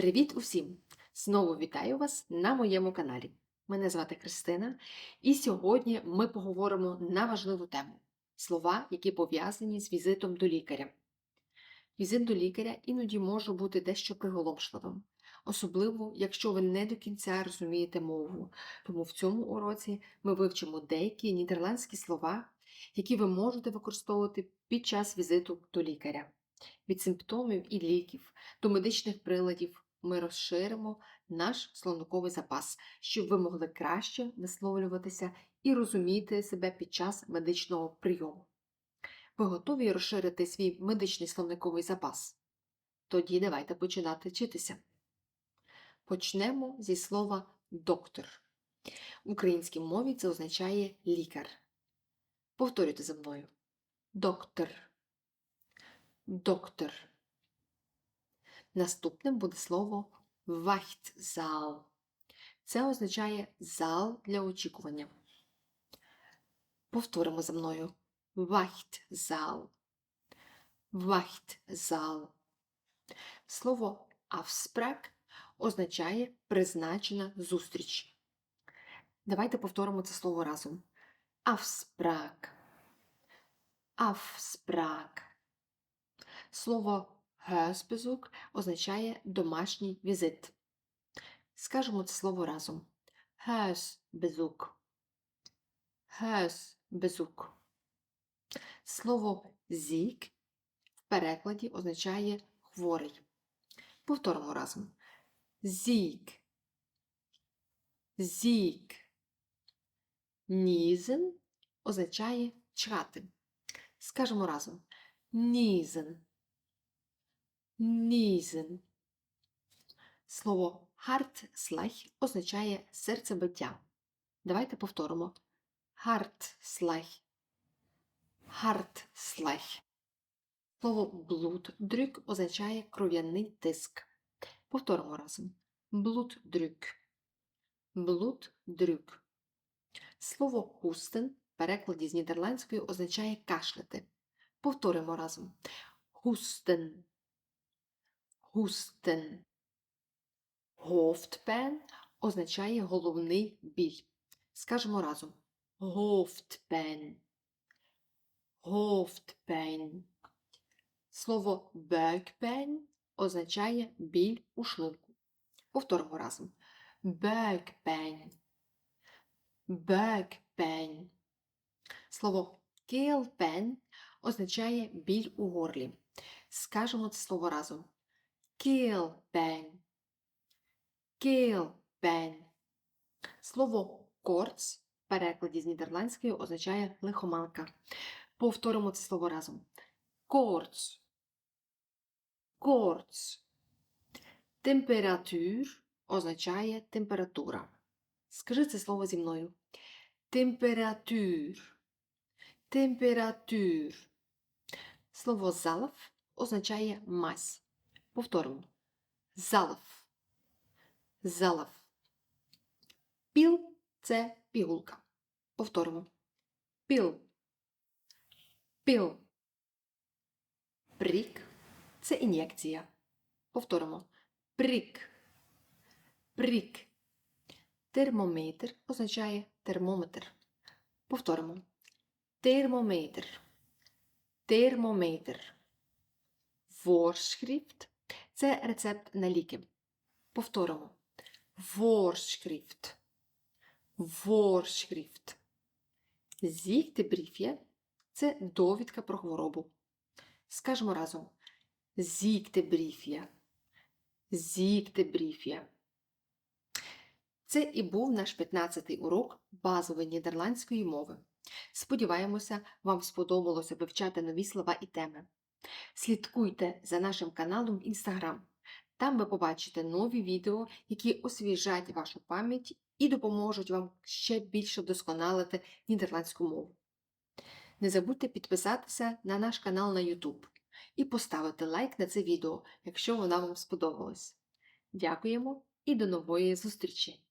Привіт усім! Знову вітаю вас на моєму каналі. Мене звати Христина, і сьогодні ми поговоримо на важливу тему слова, які пов'язані з візитом до лікаря. Візит до лікаря іноді може бути дещо приголомшливим, особливо якщо ви не до кінця розумієте мову. Тому в цьому уроці ми вивчимо деякі нідерландські слова, які ви можете використовувати під час візиту до лікаря. Від симптомів і ліків до медичних приладів ми розширимо наш словниковий запас, щоб ви могли краще висловлюватися і розуміти себе під час медичного прийому. Ви готові розширити свій медичний словниковий запас? Тоді давайте починати вчитися. Почнемо зі слова доктор. В українській мові це означає лікар. Повторюйте за мною. Доктор. Доктор. Наступним буде слово вахтзал. Це означає зал для очікування. Повторимо за мною. Вахтзал. Вахтзал. Слово авспрак означає призначена зустріч. Давайте повторимо це слово разом. Авспрак. Авспрак. Слово Huisbezoek означає домашній візит. Скажемо це слово разом. Huisbezoek. Huisbezoek. Слово зік в перекладі означає хворий. Повторимо разом. Зік. Зік. Нізен означає чхати. Скажемо разом. Нізен. Нізен. Слово hartslag означає серцебиття. Давайте повторимо. Hartslag. Hartslag. Слово bloeddruk означає кров'яний тиск. Повторимо разом. Bloeddruk. Bloeddruk. Слово хустен в перекладі з нідерландської означає кашляти. Повторимо разом. Густен. Густен. Hoofdpijn означає головний біль. Скажемо разом. Hoofdpijn. Hoofdpijn. Слово buikpijn означає біль у шлунку. Повторимо разом. Buikpijn. Buikpijn. Слово keelpijn означає біль у горлі. Скажемо це слово разом. Keelpijn. Keelpijn. Слово koorts в перекладі з нідерландської означає лихоманка. Повторимо це слово разом. Koorts. Koorts. Температур означає температура. Скажи це слово зі мною. Температур. Температур. Слово залов означає мазь. Повторимо. Залов. Залов. Піл це пігулка. Повторимо. Піл. Піл. Прик це ін'єкція. Повторимо. Прик. Прик. Термометр означає термометр. Повторимо. Термометр. Термометр. Voorschrift – це рецепт на ліки. Повторимо. Voorschrift. Voorschrift. Ziektebriefje – це довідка про хворобу. Скажемо разом. Ziektebriefje. Ziektebriefje. Це і був наш 15-й урок базової нідерландської мови. Сподіваємося, вам сподобалося вивчати нові слова і теми. Слідкуйте за нашим каналом в Instagram. Там ви побачите нові відео, які освіжать вашу пам'ять і допоможуть вам ще більше вдосконалити нідерландську мову. Не забудьте підписатися на наш канал на YouTube і поставити лайк на це відео, якщо воно вам сподобалось. Дякуємо і до нової зустрічі!